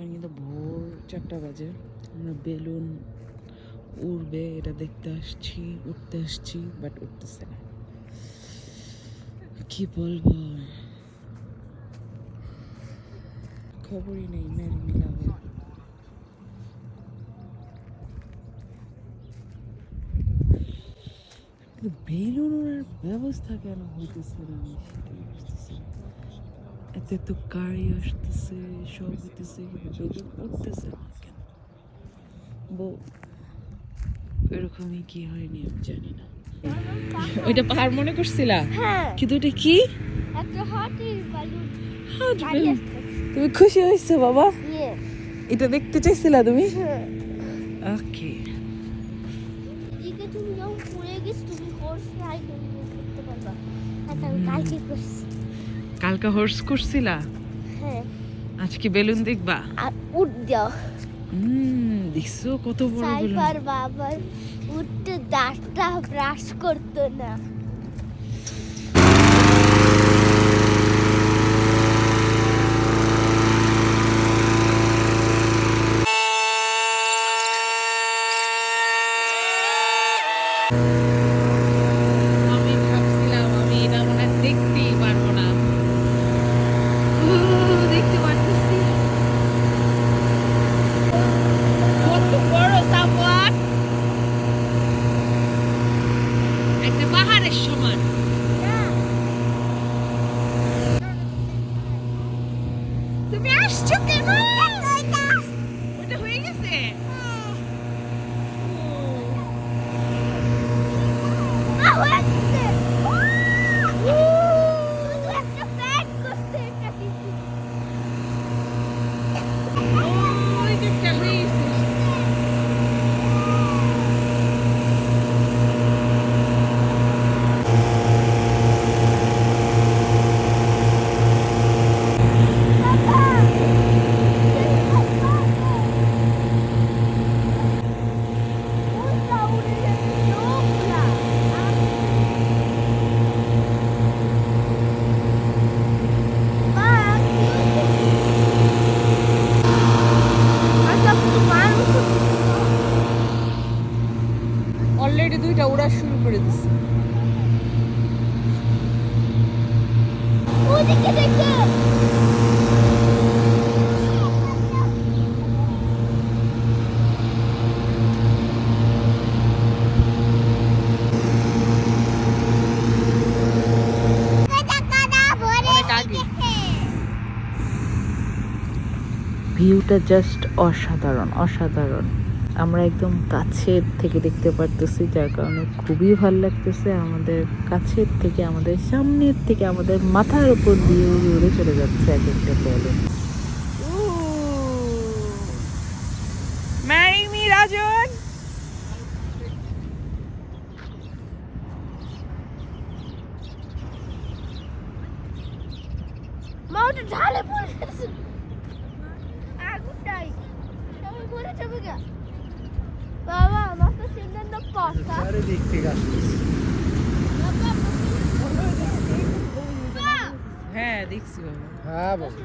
এখন কিন্তু ভোর চারটা বাজে। আমরা বেলুন উড়বে, এটা দেখতে আসছি, উঠতে আসছি বাট উঠতেছে না। কি বলব? খবরই নেই, মেরি মিলাবে বেলুন ওড়ার ব্যবস্থা কেন হইতেছে না? সেটাই। এত এত গাড়ি আসতেছে সব হইতেছে বেলুন উঠতেছে না কেন বউ এরকমই কি হয়নি আমি জানি না ওইটা পাহাড় মনে করছিলা? হ্যাঁ। কিন্তু ওটা কি? একটা হটের বালুন হাত গাড়ি বেলুন। আসতেছে। তুমি খুশি হয়েছো বাবা? এটা দেখতে চাইছিলা তুমি? হ্যাঁ। ওকে। তুমি যখন পড়ে গেছো তুমি করতে পারবা। আচ্ছা আমি কালকে করছি। কালকা হর্স করছিলা হ্যাঁ। আজকে বেলুন দেখবা? আর উঠ দাও। হুম দেখছ কত বড় বেলুন। সাইফার বাবার উঠতে দাঁতটা ব্রাশ করতো না। হয়েছে। শুধু একটা প্যাক করছে এটা কিন্তু। ওই যে একটা হয়ে গেছে উল্টা উড়ে যাচ্ছে, লোকরা। মা, কি হয়েছে? আচ্ছা, মানুষ অলরেডি দুইটা উড়া শুরু করে দিচ্ছে ওদিকে দেখো। অনেক ভিউটা জাস্ট অসাধারণ অসাধারণ। আমরা একদম কাছের থেকে দেখতে পারতেছি যার কারণে খুবই ভালো লাগতেছে আমাদের কাছের থেকে আমাদের সামনের থেকে আমাদের মাথার উপর দিয়ে উড়ে উড়ে চলে যাচ্ছে এক একটা বেলুন Marry me, Rajan! মা ঢালে পড়ে গেছে। আগুনটাই। সবাই পড়ে যাবে গা। বাবা আমার তো সুন্দর না পস্তা চারিদিক থেকে আসতেছে। বাবা হ্যাঁ দেখছি বাবা। হ্যাঁ বাবু।